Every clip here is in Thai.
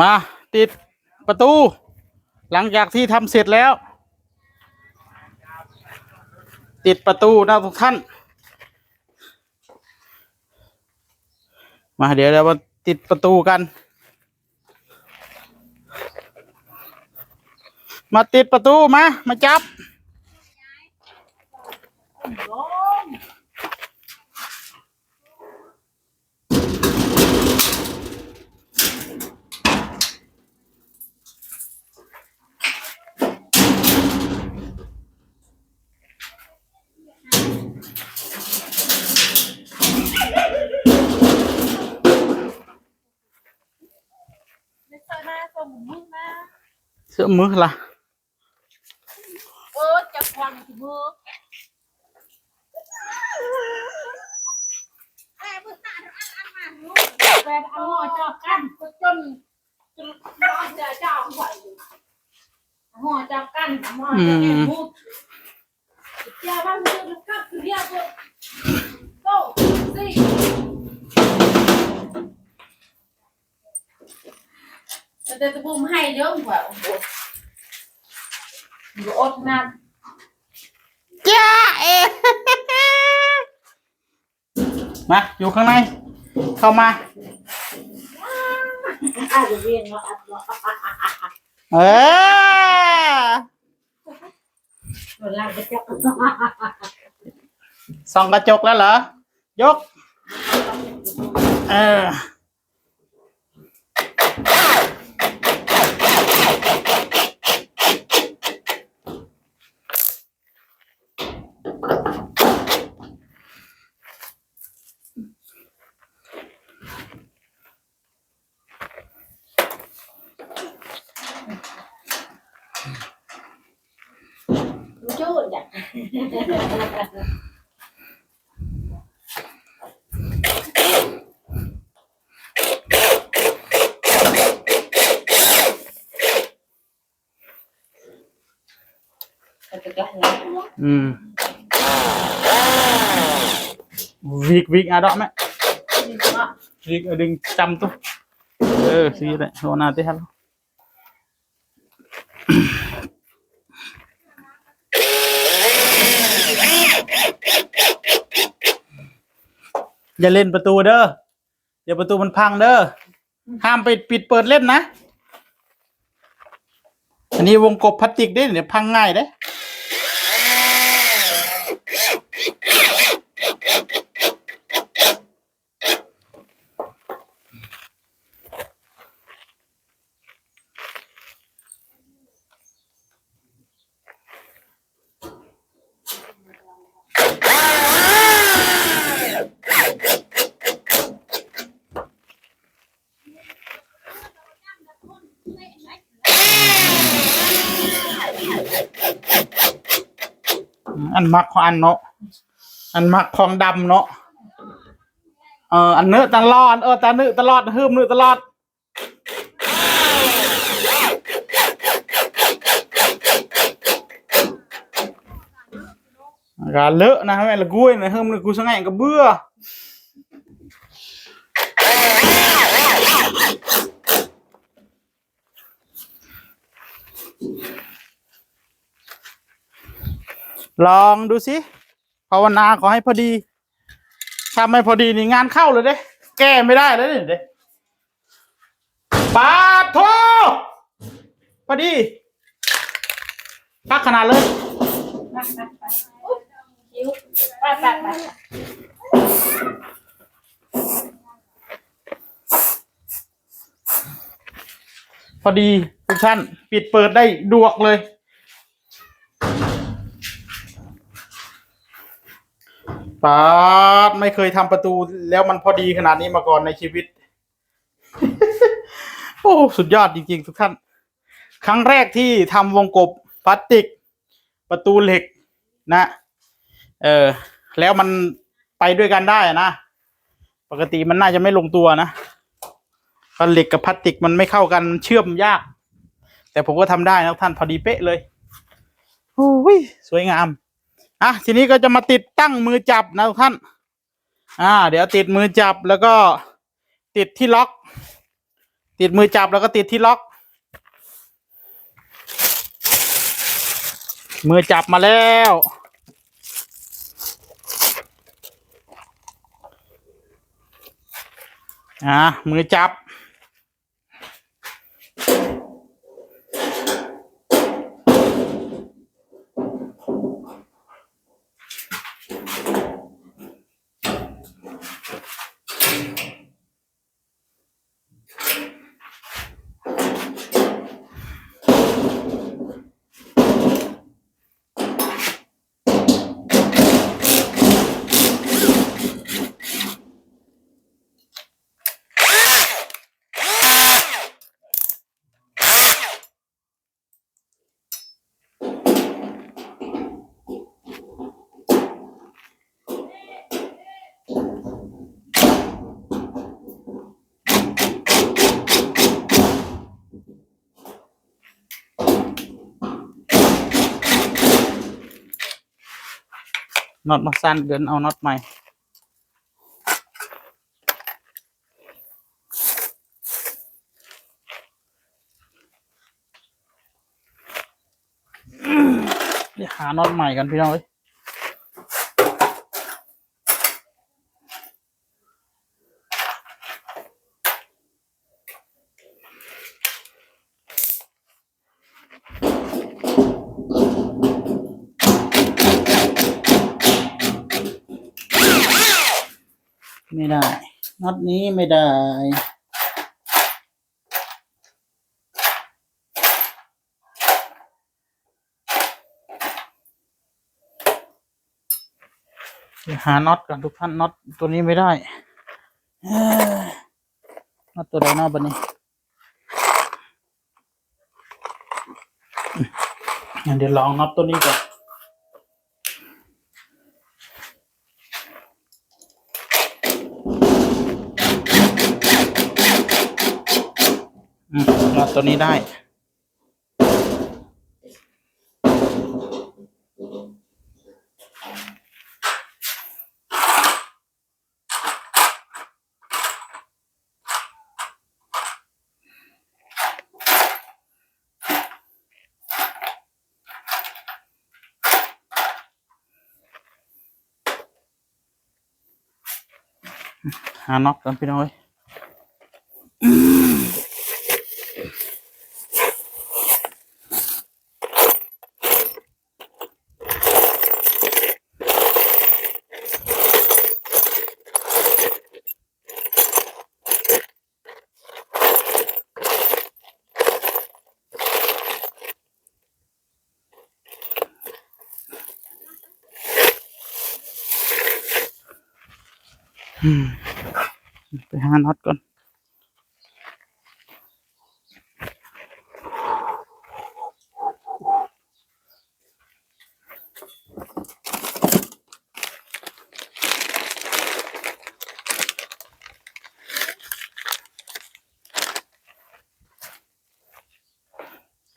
มาติดประตู หลังจากที่ทำเสร็จแล้ว ติดประตูนะทุกท่าน มาเดี๋ยวเรามาติดประตูกัน มาติดประตูมา มาจับไม่เคยมาส่งมึงมา เสื้อมือละเออจะควังที่มือแฟนเอาหัวเจาะกัน โตสิแต่ตะบุมให้เยอะกว่าโอ้โหอยู่อดนานจ้าเอมาอยู่ข้างใน เข้ามา อาจจะเรียนว่าอัดว่าเออเวลาไปจับส่องกระจกแล้วเหรอยก เออ จูดอะอืมวิกวิกอะดอกไหมวิกเอย่าเล่นประตูเด้ออย่าประตูมันพังเด้อห้ามไปปิดเปิดเล่นนะ อันนี้วงกบพลาสติกได้เดี๋ยวพังง่ายเด้ อันมักของอันเนาะอันมักของดำเนาะเอออันเนื้อตลอดเออตาเนื้อตลอดหืมเนื้อตลอด gà lỡ nè mẹ là guôi này hôm nay cú sáng ngày có bưa lòn ดูสิภาวนาขอให้พอดีถ้าไม่พอดีนี่งานเข้าเลยเด้ แก้ไม่ได้แล้วนี่เด้ปาโทพอดีพักขนาดเลยพอดีทุกท่านปิดเปิดได้ดวกเลย ปาดไม่เคยทำประตูแล้วมันพอดีขนาดนี้มาก่อนในชีวิต โอ้ สุดยอดจริงๆ ทุกท่าน ครั้งแรกที่ทำวงกบพลาสติก ประตูเหล็กนะ เออ แล้วมันไปด้วยกันได้นะ ปกติมันน่าจะไม่ลงตัวนะพราะเหล็กกับพลาสติกมันไม่เข้ากันมันเชื่อมยาก แต่ผมก็ทำได้นะท่านพอดีเป๊ะเลยโอ้ยสวยงาม อะทีนี้ก็จะมาติดตั้งมือจับนะทุกท่าน อ่า เดี๋ยวติดมือจับแล้วก็ติดที่ล็อก ติดมือจับแล้วก็ติดที่ล็อก มือจับมาแล้วอ่ามือจับ น็อตมาสั้นเกินเอาน็อตใหม่เดี๋ยวหาน็อตใหม่กันพี่น้องเอ้ยไม่ได้ น็อตนี้ ไม่ได้ หาน็อตก่อนทุกท่านน็อตตัวนี้ไม่ได้น็อตตัวใดเนอกบันนี้เดี๋ยวลองน็อตตัวนี้ก่อน อืมนอตตัวนี้ได้หาน็อต ไปหาน็อตก่อน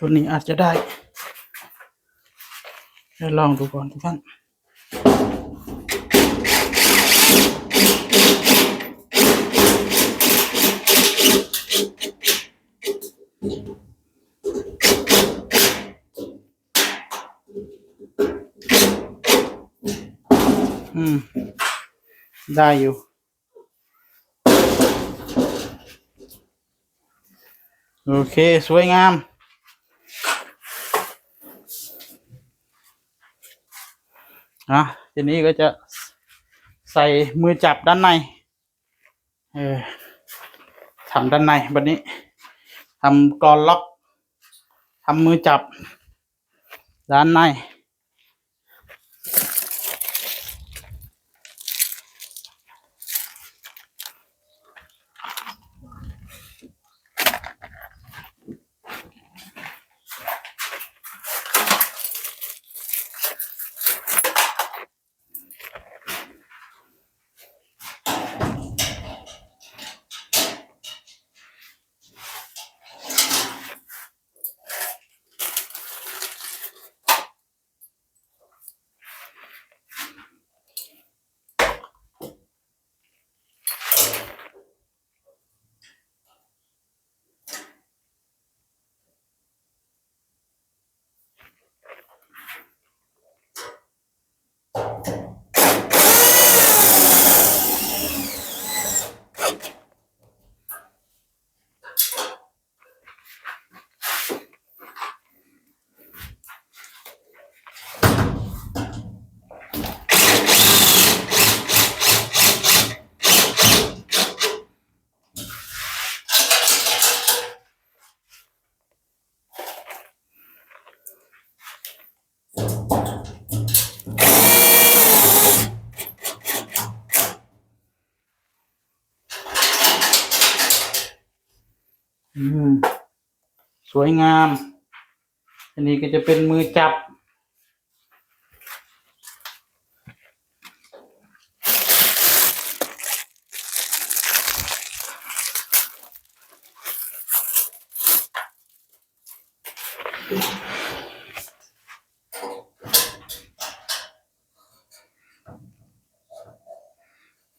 ตัวนี้อาจจะได้ลองดูก่อนทุกท่าน อืม ได้อยู่ โอเค สวยงาม อะ ทีนี้ก็จะใส่มือจับด้านใน เออทำด้านในบันนี้ทำกรอนล็อกทำมือจับ ด้านใน อ อืม สวยงาม อันนี้ก็จะเป็นมือจับ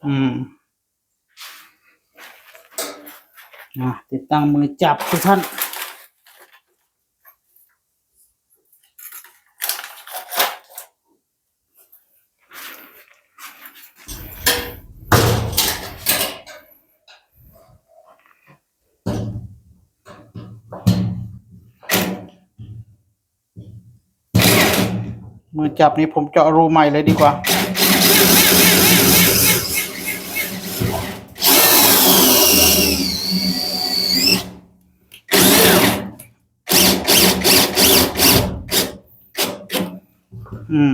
อืมอะติดตั้งมือจับทุกท่าน มือจับนี้ผมเจาะรูใหม่เลยดีกว่าอืม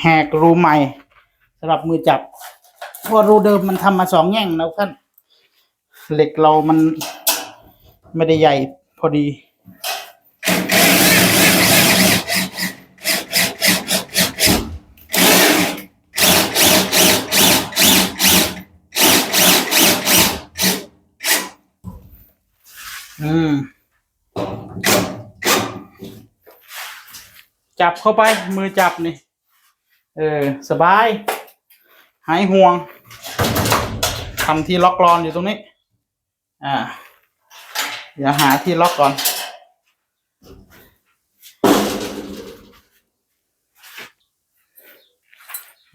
แหกรูใหม่สำหรับมือจับเพราะรูเดิมมันทำมาสองแง่งนะท่านเหล็กเรามันไม่ได้ใหญ่พอดี จับเข้าไปมือจับนี่ เออ สบาย หายห่วงทำที่ล็อกกรอนอยู่ตรงนี้ อ่า เดี๋ยวหาที่ล็อกก่อน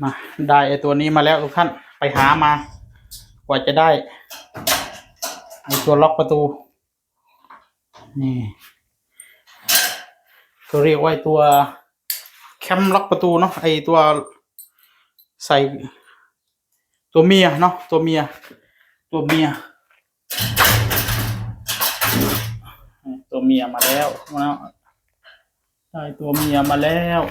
มา ได้ไอตัวนี้มาแล้วทุกท่านไปหามากว่าจะได้ไอตัวล็อกประตู นี่ ก็เรียกว่าไอตัวแคมล็อกประตูเนาะไอตัวใส่ตัวเมียเนาะตัวเมีย ตัวเมีย ตัวเมียมาแล้วมาได้ตัวเมียมาแล้ว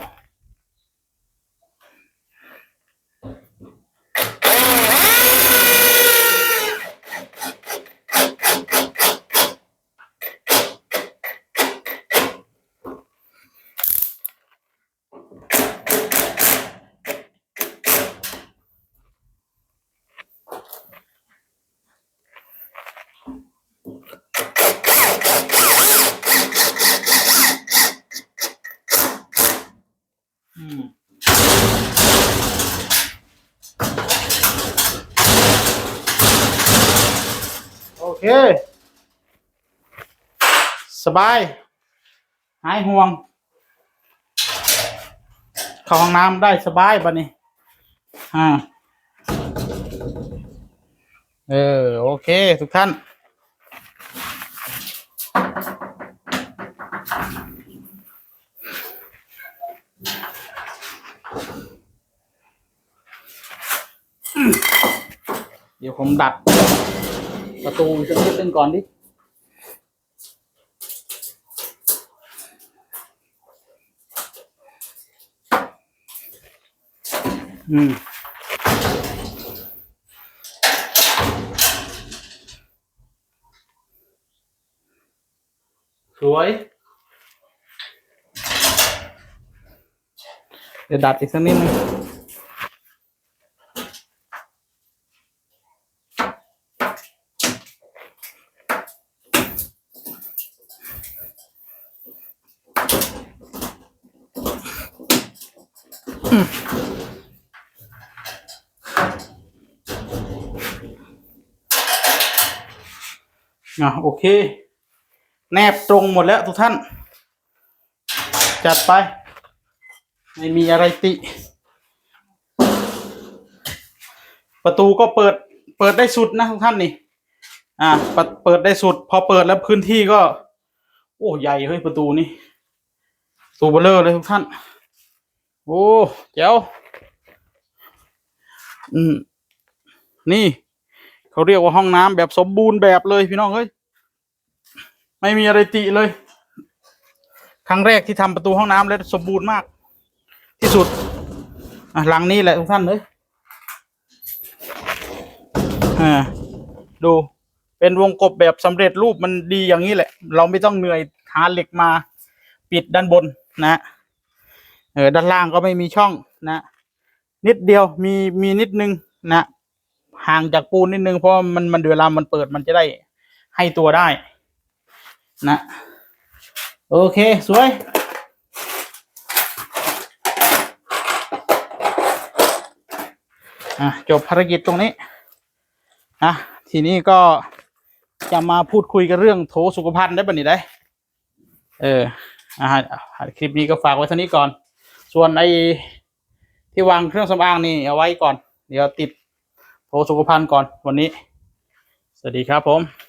เค สบาย หายห่วง เข้าห้องน้ำได้สบายปะนี่อ่าเออ โอเค ทุกท่าน เดี๋ยวผมดัด ประตูสักนิดนึงก่อนดิอืมสวย เดี๋ยวดัดอีกสักนิดนึง อะโอเค แนบตรงหมดแล้วทุกท่าน จัดไป ไม่มีอะไรติ ประตูก็เปิดเปิดได้สุดนะทุกท่านนี่ อ่าเปิดได้สุด พอเปิดแล้วพื้นที่ก็ โอ้ใหญ่เฮ้ยประตูนี่ตูเบลเลอร์เลยทุกท่าน โอ้เจ๋วอืมนี่ เขาเรียกว่าห้องน้ำแบบสมบูรณ์แบบเลยพี่น้องเฮ้ยไม่มีอะไรติเลย ครั้งแรกที่ทำประตูห้องน้ำแล้วสมบูรณ์มาก ที่สุดอะหลังนี้แหละทุกท่านเลยอ่าดูเป็นวงกบแบบสำเร็จรูปมันดีอย่างนี้แหละ เราไม่ต้องเหนื่อยหาเหล็กมาปิดด้านบนนะเออด้านล่างก็ไม่มีช่องนะ นิดเดียวมีมีนิดนึงนะ ห่างจากปูนนิดนึงเพราะมันมันเวลามันเปิดมันจะได้ให้ตัวได้ นะโอเค สวย อะ จบภารกิจตรงนี้อะทีนี้ก็จะมาพูดคุยกันเรื่องโถสุขภัณฑ์ได้ปะนี่ได้ เอออะคลิปนี้ก็ฝากไว้เท่านี้ก่อน ส่วนไอ้ที่วางเครื่องสำอางนี่เอาไว้ก่อน เดี๋ยวติด โถสุขภัณฑ์ก่อนวันนี้ สวัสดีครับผม